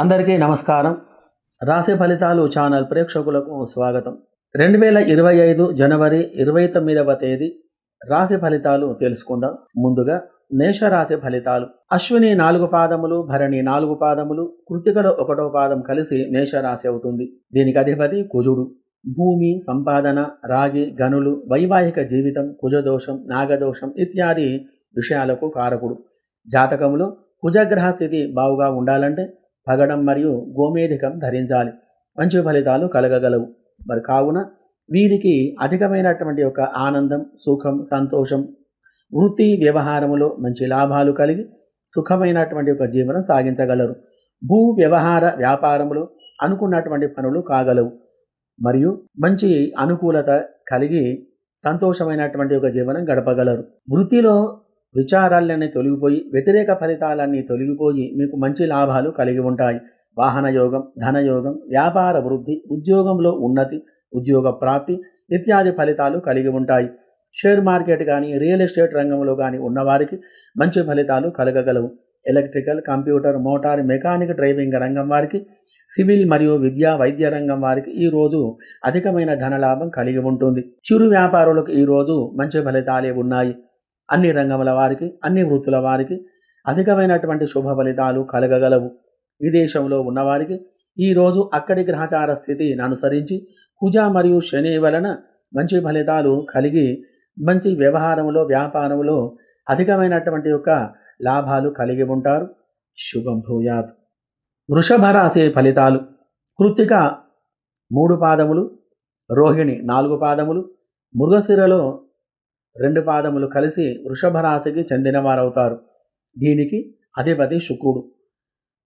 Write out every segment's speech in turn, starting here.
అందరికీ నమస్కారం. రాశి ఫలితాలు ఛానల్ ప్రేక్షకులకు స్వాగతం. రెండు వేల ఇరవై ఐదు జనవరి ఇరవై తొమ్మిదవ తేదీ రాశి ఫలితాలు తెలుసుకుందాం. ముందుగా మేషరాశి ఫలితాలు. అశ్విని నాలుగు పాదములు భరణి నాలుగు పాదములు కృతికలో ఒకటో పాదం కలిసి మేషరాశి అవుతుంది. దీనికి అధిపతి కుజుడు. భూమి సంపాదన రాగి గనులు వైవాహిక జీవితం కుజదోషం నాగదోషం ఇత్యాది విషయాలకు కారకుడు. జాతకంలో కుజగ్రహ స్థితి బావుగా ఉండాలంటే పగడం మరియు గోమేధికం ధరించాలి. మంచి ఫలితాలు కలగగలవు. మరి కావున వీరికి అధికమైనటువంటి ఒక ఆనందం సుఖం సంతోషం వృత్తి వ్యవహారములో మంచి లాభాలు కలిగి సుఖమైనటువంటి ఒక జీవనం సాగించగలరు. భూ వ్యవహార వ్యాపారములు అనుకున్నటువంటి పనులు కాగలవు. మరియు మంచి అనుకూలత కలిగి సంతోషమైనటువంటి ఒక జీవనం గడపగలరు. వృత్తిలో విచారాలన్నీ తొలగిపోయి వ్యతిరేక ఫలితాలన్నీ తొలగిపోయి మీకు మంచి లాభాలు కలిగి ఉంటాయి. వాహనయోగం ధనయోగం వ్యాపార వృద్ధి ఉద్యోగంలో ఉన్నతి ఉద్యోగ ప్రాప్తి ఇత్యాది ఫలితాలు కలిగి ఉంటాయి. షేర్ మార్కెట్ కానీ రియల్ ఎస్టేట్ రంగంలో కానీ ఉన్నవారికి మంచి ఫలితాలు కలగగలవు. Electrical computer motor mechanic driving రంగం వారికి సివిల్ మరియు విద్యా వైద్య రంగం వారికి ఈ రోజు అధికమైన ధనలాభం కలిగి ఉంటుంది. చిరు వ్యాపారులకు ఈ రోజు మంచి ఫలితాలే ఉన్నాయి. అన్ని రంగముల వారికి అన్ని వృత్తుల వారికి అధికమైనటువంటి శుభ ఫలితాలు కలగగలవు. విదేశంలో ఉన్నవారికి ఈరోజు అక్కడి గ్రహచార స్థితిని అనుసరించి కుజ మరియు శని వలన మంచి ఫలితాలు కలిగి మంచి వ్యవహారంలో వ్యాపారంలో అధికమైనటువంటి యొక్క లాభాలు కలిగి ఉంటారు. శుభం భూయాత్. వృషభ రాశి ఫలితాలు. కృత్తిక మూడు పాదములు రోహిణి నాలుగు పాదములు మృగశిరలో రెండు పాదములు కలిసి వృషభ రాశికి చెందినవారవుతారు. దీనికి అధిపతి శుక్రుడు.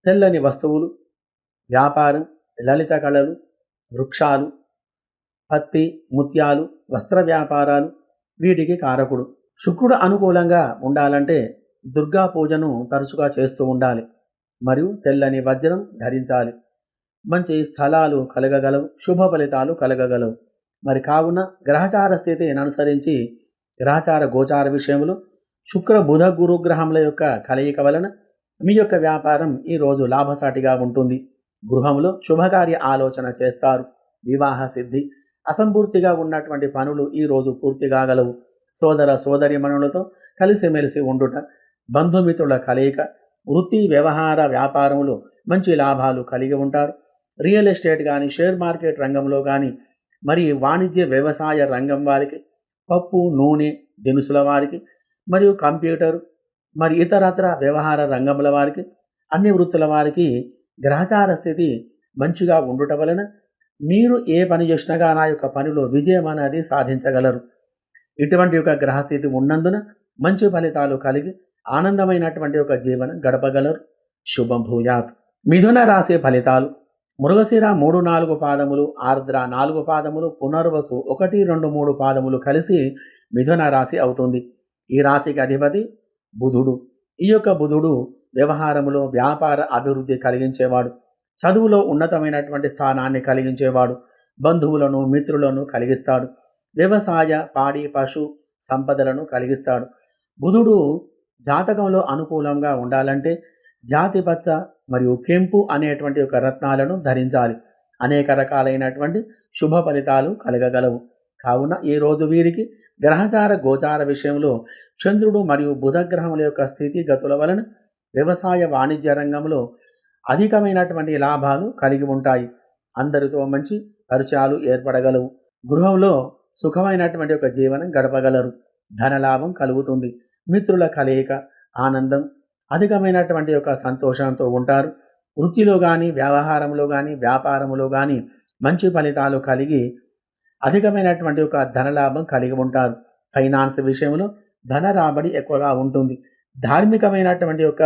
తెల్లని వస్తువులు వ్యాపారం లలిత కళలు వృక్షాలు పత్తి ముత్యాలు వస్త్ర వ్యాపారాలు వీటికి కారకుడు. శుక్రుడు అనుకూలంగా ఉండాలంటే దుర్గా పూజను తరచుగా చేస్తూ ఉండాలి. మరియు తెల్లని వజ్రం ధరించాలి. మంచి స్థలాలు కలగగలవు శుభ ఫలితాలు కలగగలవు. మరి కావున గ్రహచార స్థితిని అనుసరించి గ్రహచార గోచార విషయంలో శుక్ర బుధ గురుగ్రహముల యొక్క కలయిక వలన మీ యొక్క వ్యాపారం ఈరోజు లాభసాటిగా ఉంటుంది. గృహంలో శుభకార్య ఆలోచన చేస్తారు. వివాహ సిద్ధి అసంపూర్తిగా ఉన్నటువంటి పనులు ఈరోజు పూర్తి కాగలవు. సోదర సోదరి మనులతో కలిసిమెలిసి ఉండుట బంధుమిత్రుల కలయిక వృత్తి వ్యవహార వ్యాపారంలో మంచి లాభాలు కలిగి ఉంటారు. రియల్ ఎస్టేట్ కానీ షేర్ మార్కెట్ రంగంలో కానీ మరి వాణిజ్య వ్యవసాయ రంగం వారికి పప్పు నూనె దినుసుల వారికి మరియు కంప్యూటర్ మరి ఇతరత్ర వ్యవహార రంగముల వారికి అన్ని వృత్తుల వారికి గ్రహచార స్థితి మంచిగా ఉండుట వలన మీరు ఏ పని చేసినగా నా యొక్క పనిలో విజయం అనేది సాధించగలరు. ఇటువంటి యొక్క గ్రహస్థితి ఉన్నందున మంచి ఫలితాలు కలిగి ఆనందమైనటువంటి ఒక జీవనం గడపగలరు. శుభం భూయాత్. మిథున రాశి ఫలితాలు. మృగశిర మూడు నాలుగు పాదములు ఆర్ద్ర నాలుగు పాదములు పునర్వసు ఒకటి రెండు మూడు పాదములు కలిసి మిథున రాశి అవుతుంది. ఈ రాశికి అధిపతి బుధుడు. ఈ యొక్క బుధుడు వ్యవహారములో వ్యాపార అభివృద్ధి కలిగించేవాడు. చదువులో ఉన్నతమైనటువంటి స్థానాన్ని కలిగించేవాడు. బంధువులను మిత్రులను కలిగిస్తాడు. వ్యవసాయ పాడి పశు సంపదలను కలిగిస్తాడు. బుధుడు జాతకంలో అనుకూలంగా ఉండాలంటే జాతి పచ్చ మరియు కెంపు అనేటువంటి ఒక రత్నాలను ధరించాలి. అనేక రకాలైనటువంటి శుభ ఫలితాలు కలగగలవు. కావున ఈ రోజు వీరికి గ్రహచార గోచార విషయంలో చంద్రుడు మరియు బుధగ్రహముల యొక్క స్థితి గతుల వలన వ్యవసాయ వాణిజ్య రంగంలో అధికమైనటువంటి లాభాలు కలిగి ఉంటాయి. అందరితో మంచి పరిచయాలు ఏర్పడగలవు. గృహంలో సుఖమైనటువంటి ఒక జీవనం గడపగలరు. ధనలాభం కలుగుతుంది. మిత్రుల కలయిక ఆనందం అధికమైనటువంటి యొక్క సంతోషంతో ఉంటారు. వృత్తిలో కానీ వ్యవహారంలో కానీ వ్యాపారంలో కానీ మంచి ఫలితాలు కలిగి అధికమైనటువంటి ఒక ధనలాభం కలిగి ఉంటారు. ఫైనాన్స్ విషయంలో ధన రాబడి ఎక్కువగా ఉంటుంది. ధార్మికమైనటువంటి యొక్క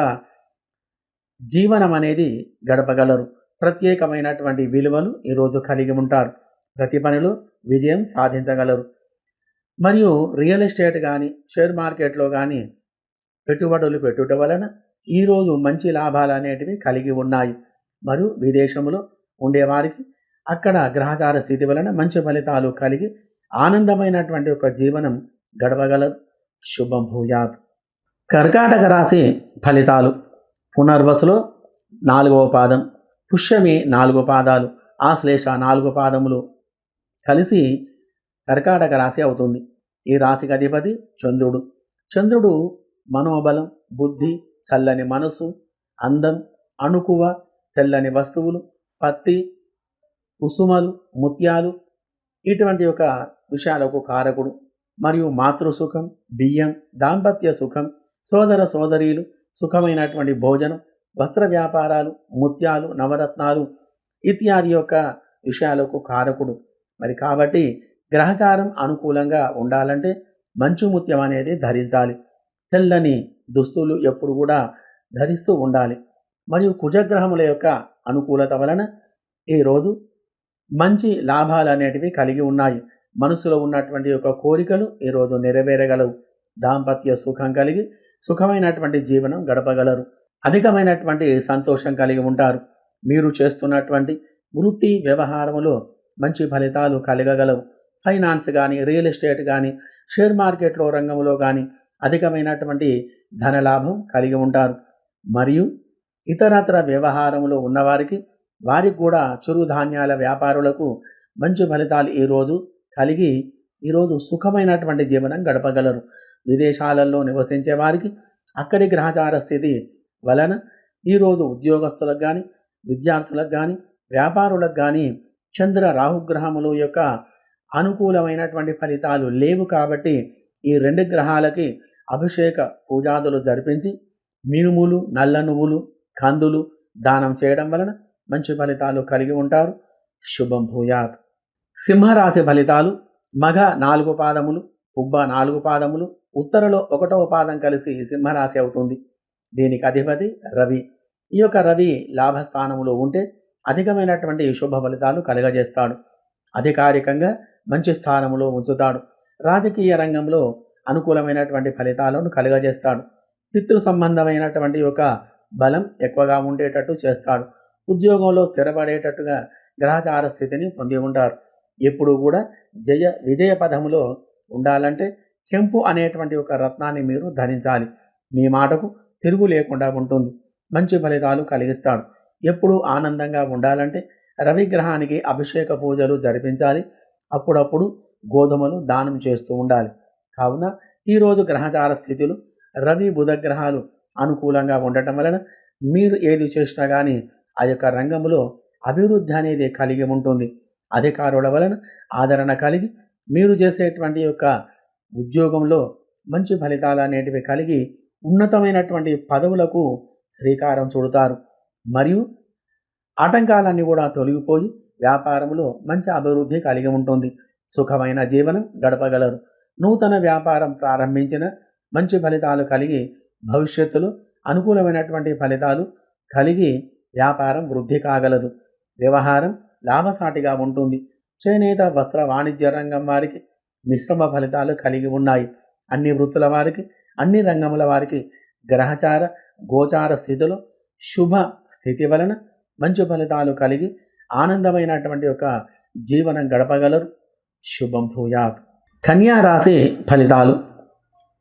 జీవనం అనేది గడపగలరు. ప్రత్యేకమైనటువంటి విలువలు ఈరోజు కలిగి ఉంటారు. ప్రతి పనిలో విజయం సాధించగలరు. మరియు రియల్ ఎస్టేట్ కానీ షేర్ మార్కెట్లో కానీ పెట్టుబడులు పెట్టుట వలన ఈరోజు మంచి లాభాలు అనేటివి కలిగి ఉన్నాయి. మరియు విదేశంలో ఉండేవారికి అక్కడ గ్రహచార స్థితి వలన మంచి ఫలితాలు కలిగి ఆనందమైనటువంటి ఒక జీవనం గడవగలదు శుభం భూయాత్ కర్కాటక రాశి ఫలితాలు. పునర్వసులో నాలుగవ పాదం పుష్యమి నాలుగు పాదాలు ఆశ్లేష నాలుగు పాదములు కలిసి కర్కాటక రాశి అవుతుంది. ఈ రాశికి అధిపతి చంద్రుడు. చంద్రుడు మనోబలం బుద్ధి చల్లని మనసు అందం అణుకువ తెల్లని వస్తువులు పత్తి కుసుమలు ముత్యాలు. ఇటువంటి యొక్క విషయాలకు కారకుడు. మరియు మాతృసుఖం బియ్యం దాంపత్య సుఖం సోదర సోదరీలు సుఖమైనటువంటి భోజనం వస్త్ర వ్యాపారాలు ముత్యాలు నవరత్నాలు ఇత్యాది యొక్క విషయాలకు కారకుడు. మరి కాబట్టి గ్రహచారం అనుకూలంగా ఉండాలంటే మంచు ముత్యం అనేది ధరించాలి. తెల్లని దుస్తులు ఎప్పుడు కూడా ధరిస్తూ ఉండాలి. మరియు కుజగ్రహముల యొక్క అనుకూలత వలన ఈరోజు మంచి లాభాలు అనేటివి కలిగి ఉన్నాయి. మనసులో ఉన్నటువంటి యొక్క కోరికలు ఈరోజు నెరవేరగలవు. దాంపత్య సుఖం కలిగి సుఖమైనటువంటి జీవనం గడపగలరు. అధికమైనటువంటి సంతోషం కలిగి ఉంటారు. మీరు చేస్తున్నటువంటి వృత్తి వ్యవహారములో మంచి ఫలితాలు కలగగలవు. ఫైనాన్స్ కానీ రియల్ ఎస్టేట్ కానీ షేర్ మార్కెట్లో రంగంలో కానీ అధికమైనటువంటి ధనలాభం కలిగి ఉంటారు. మరియు ఇతరత్ర వ్యవహారంలో ఉన్నవారికి వారికి కూడా చిరుధాన్యాల వ్యాపారులకు మంచి ఫలితాలు ఈరోజు కలిగి ఈరోజు సుఖమైనటువంటి జీవనం గడపగలరు. విదేశాలలో నివసించే వారికి అక్కడి గ్రహచార స్థితి వలన ఈరోజు ఉద్యోగస్తులకు కానీ విద్యార్థులకు కానీ వ్యాపారులకు కానీ చంద్ర రాహుగ్రహముల యొక్క అనుకూలమైనటువంటి ఫలితాలు లేవు కాబట్టి ఈ రెండు గ్రహాలకి అభిషేక పూజాదులు జరిపించి మినుములు నల్ల నువ్వులు కందులు దానం చేయడం వలన మంచి ఫలితాలు కలిగి ఉంటారు. శుభం భూయాత్. సింహరాశి ఫలితాలు మగ నాలుగు పాదములు ఉబ్బ నాలుగు పాదములు ఉత్తరలో ఒకటవ పాదం కలిసి సింహరాశి అవుతుంది. దీనికి అధిపతి రవి. ఈ యొక్క రవి లాభస్థానంలో ఉంటే అధికమైనటువంటి శుభ ఫలితాలు కలుగజేస్తాడు. అధికారికంగా మంచి స్థానంలో ఉంచుతాడు. రాజకీయ రంగంలో అనుకూలమైనటువంటి ఫలితాలను కలుగజేస్తాడు. పితృ సంబంధమైనటువంటి ఒక బలం ఎక్కువగా ఉండేటట్టు చేస్తాడు. ఉద్యోగంలో స్థిరపడేటట్టుగా గ్రహచార స్థితిని పొంది ఉంటారు. ఎప్పుడు కూడా జయ విజయ పదములో ఉండాలంటే కెంపు అనేటువంటి ఒక రత్నాన్ని మీరు ధరించాలి. మీ మాటకు తిరుగు లేకుండా ఉంటుంది. మంచి ఫలితాలు కలిగిస్తాడు. ఎప్పుడు ఆనందంగా ఉండాలంటే రవిగ్రహానికి అభిషేక పూజలు జరిపించాలి. అప్పుడప్పుడు గోధుమలు దానం చేస్తూ ఉండాలి. కావున ఈరోజు గ్రహచార స్థితులు రవి బుధ గ్రహాలు అనుకూలంగా ఉండటం వలన మీరు ఏది చేసినా కానీ ఆ యొక్క రంగంలో అభివృద్ధి అనేది కలిగి ఉంటుంది. అధికారుల వలన ఆదరణ కలిగి మీరు చేసేటువంటి యొక్క ఉద్యోగంలో మంచి ఫలితాలు అనేటివి కలిగి ఉన్నతమైనటువంటి పదవులకు శ్రీకారం చుడతారు. మరియు ఆటంకాలన్నీ కూడా తొలగిపోయి వ్యాపారంలో మంచి అభివృద్ధి కలిగి ఉంటుంది. సుఖమైన జీవనం గడపగలరు. నూతన వ్యాపారం ప్రారంభించిన మంచి ఫలితాలు కలిగి భవిష్యత్తులో అనుకూలమైనటువంటి ఫలితాలు కలిగి వ్యాపారం వృద్ధి కాగలదు. వ్యవహారం లాభసాటిగా ఉంటుంది. చేనేత వస్త్ర వాణిజ్య రంగం వారికి మిశ్రమ ఫలితాలు కలిగి ఉన్నాయి. అన్ని వృత్తుల వారికి అన్ని రంగముల వారికి గ్రహచార గోచార స్థితిలో శుభ స్థితి వలన మంచి ఫలితాలు కలిగి ఆనందమైనటువంటి ఒక జీవనం గడపగలరు. శుభం భూయాత్. కన్యా రాశి ఫలితాలు.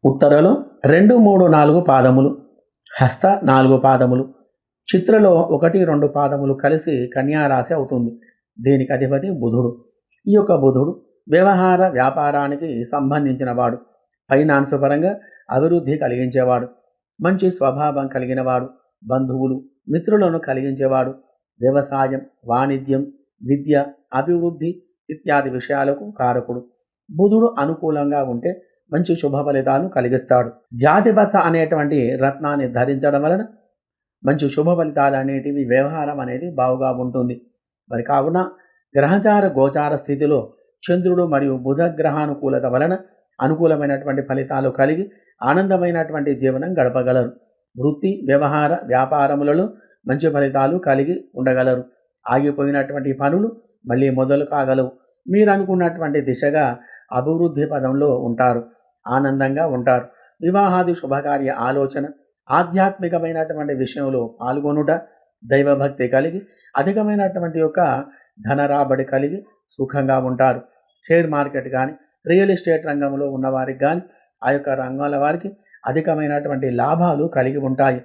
ఉత్తరలో రెండు మూడు నాలుగు పాదములు. హస్త నాలుగు పాదములు. చిత్రలో ఒకటి రెండు పాదములు కలిసి కన్యా రాశి అవుతుంది. దీనికి అధిపతి బుధుడు. ఈ యొక్క బుధుడు వ్యవహార వ్యాపారానికి సంబంధించిన వాడు. ఫైనాన్స్ పరంగా అభివృద్ధి కలిగించేవాడు. మంచి స్వభావం కలిగినవాడు. బంధువులు మిత్రులను కలిగించేవాడు. వ్యవసాయం వాణిజ్యం విద్య అభివృద్ధి ఇత్యాది విషయాలకు కారకుడు. బుధుడు అనుకూలంగా ఉంటే మంచి శుభ ఫలితాలను కలిగిస్తాడు. జాతిపచ్చ అనేటువంటి రత్నాన్ని ధరించడం వలన మంచి శుభ ఫలితాలు అనేటివి వ్యవహారం అనేది బావుగా ఉంటుంది. మరి కావున గ్రహచార గోచార స్థితిలో చంద్రుడు మరియు బుధ గ్రహానుకూలత వలన అనుకూలమైనటువంటి ఫలితాలు కలిగి ఆనందమైనటువంటి జీవనం గడపగలరు. వృత్తి వ్యవహార వ్యాపారములలో మంచి ఫలితాలు కలిగి ఉండగలరు. ఆగిపోయినటువంటి పనులు మళ్ళీ మొదలు కాగలవు. మీరు అనుకున్నటువంటి దిశగా అభివృద్ధి పదంలో ఉంటారు. ఆనందంగా ఉంటారు. వివాహాది శుభకార్య ఆలోచన ఆధ్యాత్మికమైనటువంటి విషయంలో పాల్గొనుట దైవభక్తి కలిగి అధికమైనటువంటి యొక్క ధన రాబడి కలిగి సుఖంగా ఉంటారు. షేర్ మార్కెట్ కానీ రియల్ ఎస్టేట్ రంగంలో ఉన్నవారికి కానీ ఆ యొక్క రంగాల వారికి అధికమైనటువంటి లాభాలు కలిగి ఉంటాయి.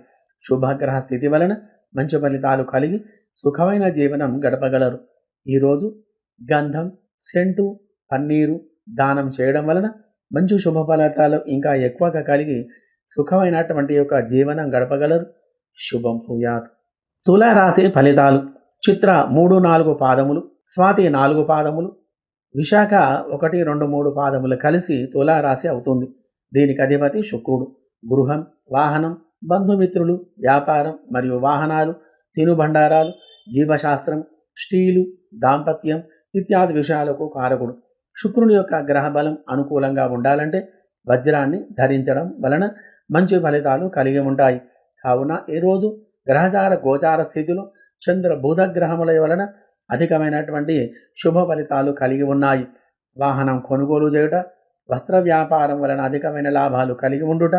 శుభగ్రహ స్థితి వలన మంచి ఫలితాలు కలిగి సుఖమైన జీవనం గడపగలరు. ఈరోజు గంధం సెంటు పన్నీరు దానం చేయడం వలన మంచి శుభ ఫలితాలు ఇంకా ఎక్కువగా కలిగి సుఖమైనటువంటి యొక్క జీవనం గడపగలరు. శుభం భూయాత్. తులారాశి ఫలితాలు. చిత్ర మూడు నాలుగు పాదములు స్వాతి నాలుగు పాదములు విశాఖ ఒకటి రెండు మూడు పాదములు కలిసి తులారాశి అవుతుంది. దీనికి అధిపతి శుక్రుడు. గృహం వాహనం బంధుమిత్రులు వ్యాపారం మరియు వాహనాలు తినుబండారాలు జీవశాస్త్రం స్టీలు దాంపత్యం ఇత్యాది విషయాలకు కారకుడు. శుక్రుని యొక్క గ్రహ బలం అనుకూలంగా ఉండాలంటే వజ్రాన్ని ధరించడం వలన మంచి ఫలితాలు కలిగి ఉంటాయి. కావున ఈరోజు గ్రహచార గోచార స్థితిలో చంద్ర బుధగ్రహముల వలన అధికమైనటువంటి శుభ ఫలితాలు కలిగి ఉన్నాయి. వాహనం కొనుగోలు చేయుట వస్త్ర వ్యాపారం వలన అధికమైన లాభాలు కలిగి ఉండుట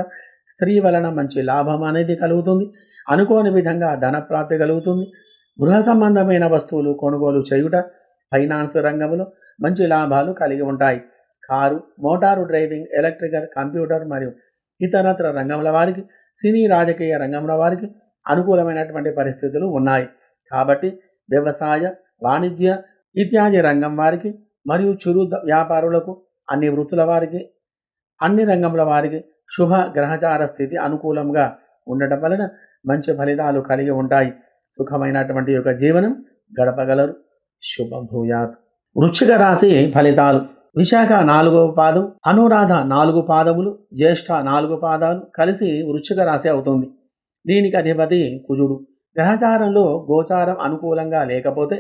స్త్రీ వలన మంచి లాభం అనేది కలుగుతుంది. అనుకోని విధంగా ధన ప్రాప్తి కలుగుతుంది. గృహ సంబంధమైన వస్తువులు కొనుగోలు చేయుట ఫైనాన్స్ రంగంలో మంచి లాభాలు కలిగి ఉంటాయి. Car motor driving electrical computer మరియు ఇతరత్ర రంగముల వారికి సినీ రాజకీయ రంగంలో వారికి అనుకూలమైనటువంటి పరిస్థితులు ఉన్నాయి. కాబట్టి వ్యవసాయ వాణిజ్య ఇత్యాది రంగం వారికి మరియు చురు వ్యాపారులకు అన్ని వృత్తుల వారికి అన్ని రంగముల వారికి శుభ గ్రహచార స్థితి అనుకూలంగా ఉండటం వలన మంచి ఫలితాలు కలిగి ఉంటాయి. సుఖమైనటువంటి యొక్క జీవనం గడపగలరు. శుభం భూయాత్. వృశ్చిక రాశి ఫలితాలు. విశాఖ నాలుగవ పాదం అనురాధ నాలుగు పాదములు జ్యేష్ఠ నాలుగు పాదాలు కలిసి వృక్షిక రాశి అవుతుంది. దీనికి అధిపతి కుజుడు. గ్రహచారంలో గోచారం అనుకూలంగా లేకపోతే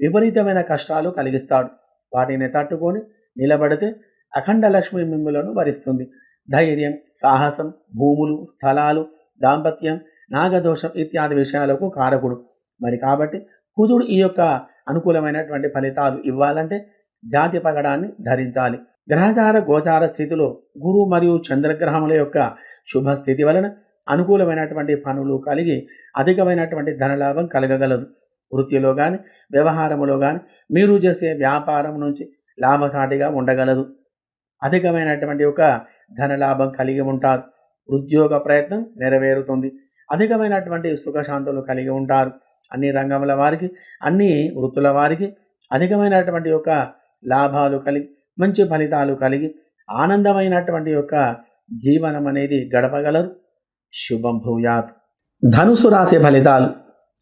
విపరీతమైన కష్టాలు కలిగిస్తాడు. వాటిని తట్టుకొని నిలబడితే అఖండ లక్ష్మి మిమ్ములను భరిస్తుంది ధైర్యం సాహసం భూములు స్థలాలు దాంపత్యం నాగదోషం ఇత్యాది విషయాలకు కారకుడు. మరి కాబట్టి కుజుడు ఈ యొక్క అనుకూలమైనటువంటి ఫలితాలు ఇవ్వాలంటే జాతి పగడాన్ని ధరించాలి. గ్రహచార గోచార స్థితిలో గురు మరియు చంద్రగ్రహముల యొక్క శుభ స్థితి వలన అనుకూలమైనటువంటి పనులు కలిగి అధికమైనటువంటి ధనలాభం కలగగలదు. వృత్తిలో కానీ వ్యవహారములో కానీ మీరు చేసే వ్యాపారం నుంచి లాభసాటిగా ఉండగలదు. అధికమైనటువంటి ఒక ధనలాభం కలిగి ఉంటారు. ఉద్యోగ ప్రయత్నం నెరవేరుతుంది. అధికమైనటువంటి సుఖశాంతులు కలిగి ఉంటారు. అన్ని రంగముల వారికి అన్ని వృత్తుల వారికి అధికమైనటువంటి యొక్క లాభాలు కలిగి మంచి ఫలితాలు కలిగి ఆనందమైనటువంటి యొక్క జీవనం అనేది గడపగలరు. శుభం భూయాత్. ధనుసు రాశి ఫలితాలు.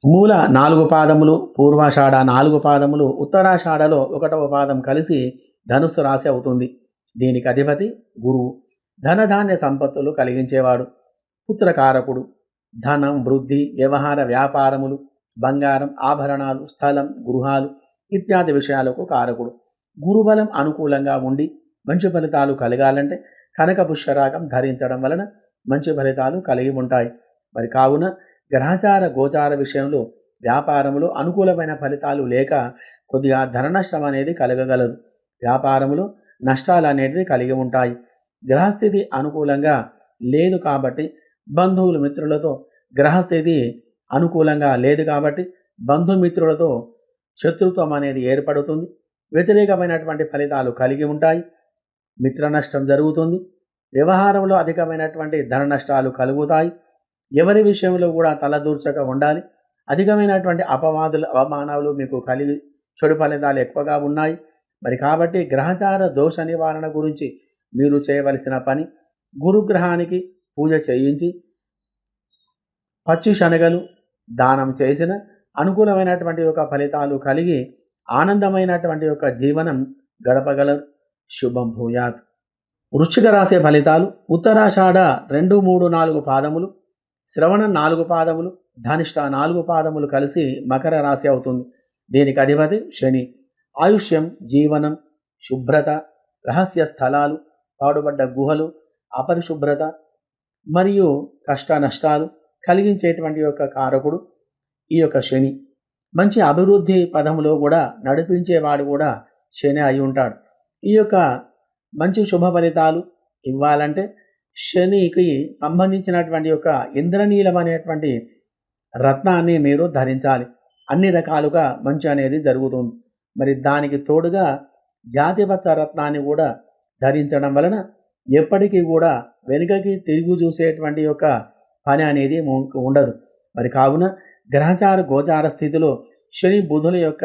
మూల నాలుగు పాదములు పూర్వాషాఢ నాలుగు పాదములు ఉత్తరాషాఢలో ఒకటవ పాదం కలిసి ధనుస్సు రాశి అవుతుంది. దీనికి అధిపతి గురువు. ధనధాన్య సంపత్తులు కలిగించేవాడు. పుత్రకారకుడు. ధనం వృద్ధి వ్యవహార వ్యాపారములు బంగారం ఆభరణాలు స్థలం గృహాలు ఇత్యాది విషయాలకు కారకుడు. గురుబలం అనుకూలంగా ఉండి మంచి ఫలితాలు కలగాలంటే కనక పుష్యరాగం ధరించడం వలన మంచి ఫలితాలు కలిగి ఉంటాయి. మరి కావున గ్రహచార గోచార విషయంలో వ్యాపారములో అనుకూలమైన ఫలితాలు లేక కొద్దిగా ధన నష్టం అనేది కలగగలదు. వ్యాపారములో నష్టాలు అనేటివి కలిగి ఉంటాయి. గ్రహస్థితి అనుకూలంగా లేదు కాబట్టి బంధువులు మిత్రులతో గ్రహస్థితి అనుకూలంగా లేదు కాబట్టి బంధుమిత్రులతో శత్రుత్వం అనేది ఏర్పడుతుంది. వ్యతిరేకమైనటువంటి ఫలితాలు కలిగి ఉంటాయి. మిత్ర నష్టం జరుగుతుంది. వ్యవహారంలో అధికమైనటువంటి ధన నష్టాలు కలుగుతాయి. ఎవరి విషయంలో కూడా తలదూర్చక ఉండాలి. అధికమైనటువంటి అపవాదులు అవమానాలు మీకు కలిగి చెడు ఫలితాలు ఎక్కువగా ఉన్నాయి. మరి కాబట్టి గ్రహచార దోష నివారణ గురించి మీరు చేయవలసిన పని గురుగ్రహానికి పూజ చేయించి పచ్చి శనగలు దానం చేసిన అనుకూలమైనటువంటి యొక్క ఫలితాలు కలిగి ఆనందమైనటువంటి యొక్క జీవనం గడపగలరు. శుభం భూయాత్. వృశ్చిక రాసే ఫలితాలు ఉత్తరాషాఢ రెండు మూడు నాలుగు పాదములు శ్రవణ నాలుగు పాదములు ధనిష్ట నాలుగు పాదములు కలిసి మకర రాశి అవుతుంది. దీనికి అధిపతి శని. ఆయుష్యం జీవనం శుభ్రత రహస్య స్థలాలు పాడుబడ్డ గుహలు అపరిశుభ్రత మరియు కష్ట నష్టాలు కలిగించేటువంటి యొక్క కారకుడు ఈ యొక్క శని. మంచి అభివృద్ధి పదములో కూడా నడిపించేవాడు కూడా శని అయి ఉంటాడు. ఈ యొక్క మంచి శుభ ఫలితాలు ఇవ్వాలంటే శనికి సంబంధించినటువంటి యొక్క ఇంద్రనీలం అనేటువంటి రత్నాన్ని మీరు ధరించాలి. అన్ని రకాలుగా మంచి అనేది జరుగుతుంది. మరి దానికి తోడుగా జాతివత్స రత్నాన్ని కూడా ధరించడం వలన ఎప్పటికీ కూడా వెనుకకి తిరుగు చూసేటువంటి యొక్క పని అనేది ఉండదు. మరి కావున గ్రహచార గోచార స్థితిలో శని బుధుల యొక్క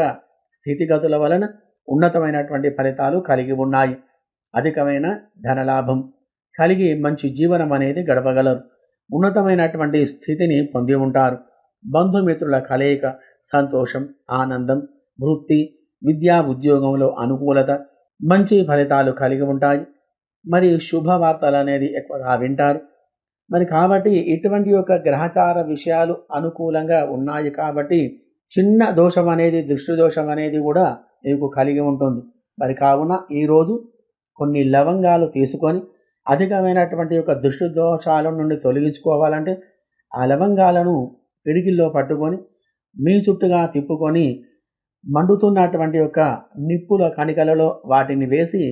స్థితిగతుల వలన ఉన్నతమైనటువంటి ఫలితాలు కలిగి ఉన్నాయి. అధికమైన ధనలాభం కలిగి మంచి జీవనం అనేది గడపగలరు. ఉన్నతమైనటువంటి స్థితిని పొంది ఉంటారు. బంధుమిత్రుల కలయిక సంతోషం ఆనందం వృత్తి విద్యా ఉద్యోగంలో అనుకూలత మంచి ఫలితాలు కలిగి ఉంటాయి. మరి శుభవార్తలు అనేది ఎక్కువగా వింటారు. మరి కాబట్టి ఇటువంటి యొక్క గ్రహచార విషయాలు అనుకూలంగా ఉన్నాయి కాబట్టి చిన్న దోషం అనేది దృష్టి దోషం అనేది కూడా మీకు కలిగి ఉంటుంది. మరి కావున ఈరోజు కొన్ని లవంగాలు తీసుకొని అధికమైనటువంటి యొక్క దృష్టి దోషాల నుండి తొలగించుకోవాలంటే ఆ లవంగాలను పిడికిల్లో పట్టుకొని మీ చుట్టుగా తిప్పుకొని మండుతున్నటువంటి యొక్క నిప్పుల కణికలలో వాటిని వేసి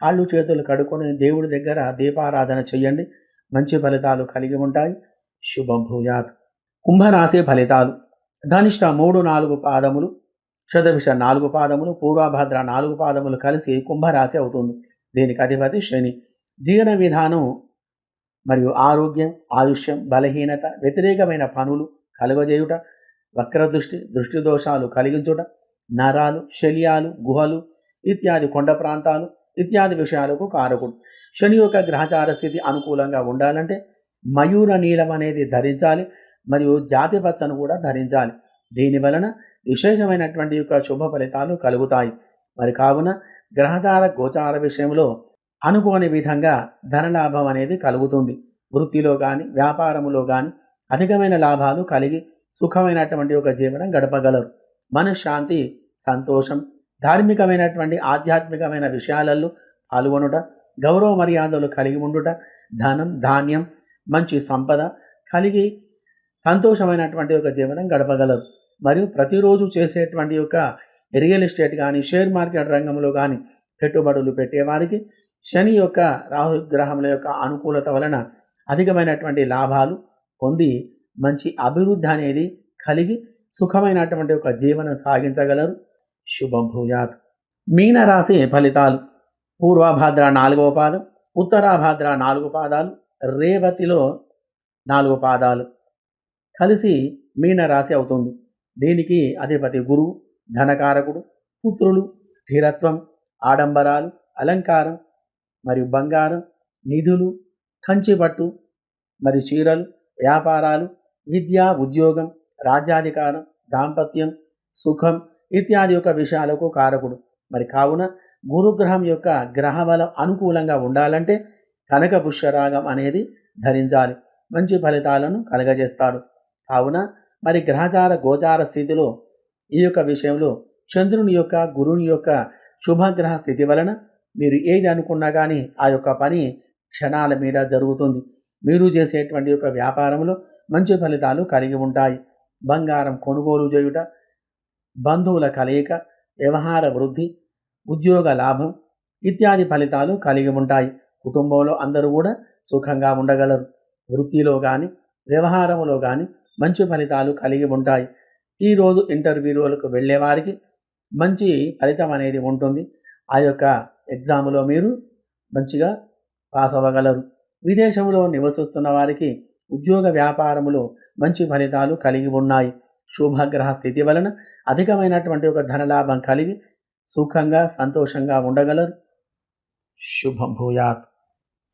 కాళ్ళు చేతులు కడుక్కొని దేవుడి దగ్గర దీపారాధన చేయండి మంచి ఫలితాలు కలిగి ఉంటాయి. శుభం భూయాత్. కుంభరాశి ఫలితాలు. ధనిష్ట మూడు నాలుగు పాదములు శతభిష నాలుగు పాదములు పూర్వభద్ర నాలుగు పాదములు కలిసి కుంభరాశి అవుతుంది. దీనికి అధిపతి శని. జీవన విధానం మరియు ఆరోగ్యం ఆయుష్యం బలహీనత వ్యతిరేకమైన పనులు కలుగజేయుట వక్రదృష్టి దృష్టి దోషాలు కలిగించుట నరాలు శల్యాలు గుహలు ఇత్యాది కొండ ప్రాంతాలు ఇత్యాది విషయాలకు కారకుడు. శని యొక్క గ్రహచార స్థితి అనుకూలంగా ఉండాలంటే మయూర నీలం అనేది ధరించాలి మరియు జాతి పచ్చను కూడా ధరించాలి. దీని వలన విశేషమైనటువంటి యొక్క శుభ ఫలితాలు కలుగుతాయి. మరి కావున గ్రహచార గోచార విషయంలో అనుకోని విధంగా ధనలాభం అనేది కలుగుతుంది. వృత్తిలో కానీ వ్యాపారములో కానీ అధికమైన లాభాలు కలిగి సుఖమైనటువంటి ఒక జీవనం గడపగలరు. మనశ్శాంతి సంతోషం ధార్మికమైనటువంటి ఆధ్యాత్మికమైన విషయాలలో పాల్గొనుట గౌరవ మర్యాదలు కలిగి ఉండుట ధనం ధాన్యం మంచి సంపద కలిగి సంతోషమైనటువంటి ఒక జీవనం గడపగలరు. మరియు ప్రతిరోజు చేసేటువంటి యొక్క రియల్ ఎస్టేట్ కానీ షేర్ మార్కెట్ రంగంలో కానీ పెట్టుబడులు పెట్టేవారికి శని యొక్క రాహుగ్రహముల యొక్క అనుకూలత వలన అధికమైనటువంటి లాభాలు పొంది మంచి అభివృద్ధి అనేది కలిగి సుఖమైనటువంటి ఒక జీవనం సాగించగలరు. శుభం భూయాత్. మీనరాశి ఫలితాలు. పూర్వభాద్ర నాలుగవ పాదం ఉత్తరాభాద్ర నాలుగు పాదాలు రేవతిలో నాలుగు పాదాలు. కలిసి మీనరాశి అవుతుంది. దీనికి అధిపతి గురువు ధనకారకుడు పుత్రులు స్థిరత్వం ఆడంబరాలు అలంకారం మరియు బంగారం నిధులు కంచిపట్టు మరి చీరలు వ్యాపారాలు విద్య ఉద్యోగం రాజ్యాధికారం దాంపత్యం సుఖం ఇత్యాది యొక్క విషయాలకు కారకుడు. మరి కావున గురుగ్రహం యొక్క గ్రహబలం అనుకూలంగా ఉండాలంటే కనక పుష్యరాగం అనేది ధరించాలి. మంచి ఫలితాలను కలగజేస్తాడు కావున మరి గ్రహచార గోచార స్థితిలో ఈ యొక్క విషయంలో చంద్రుని యొక్క గురుని యొక్క శుభగ్రహ స్థితి వలన మీరు ఏది అనుకున్నా కానీ ఆ యొక్క పని క్షణాల మీద జరుగుతుంది. మీరు చేసేటువంటి యొక్క వ్యాపారంలో మంచి ఫలితాలు కలిగి ఉంటాయి. బంగారం కొనుగోలు చేయుట బంధువుల కలయిక వ్యవహార వృద్ధి ఉద్యోగ లాభం ఇత్యాది ఫలితాలు కలిగి ఉంటాయి. కుటుంబంలో అందరూ కూడా సుఖంగా ఉండగలరు. వృత్తిలో కానీ వ్యవహారంలో కానీ మంచి ఫలితాలు కలిగి ఉంటాయి. ఈరోజు ఇంటర్వ్యూలకు వెళ్ళే వారికి మంచి ఫలితం అనేది ఉంటుంది. ఆ యొక్క ఎగ్జామ్లో మీరు మంచిగా పాస్ అవ్వగలరు. విదేశంలో నివసిస్తున్న వారికి ఉద్యోగ వ్యాపారములో మంచి ఫలితాలు కలిగి ఉన్నాయి. శుభగ్రహ స్థితి వలన అధికమైనటువంటి ఒక ధనలాభం కలిగి సుఖంగా సంతోషంగా ఉండగలరు. శుభం భూయాత్.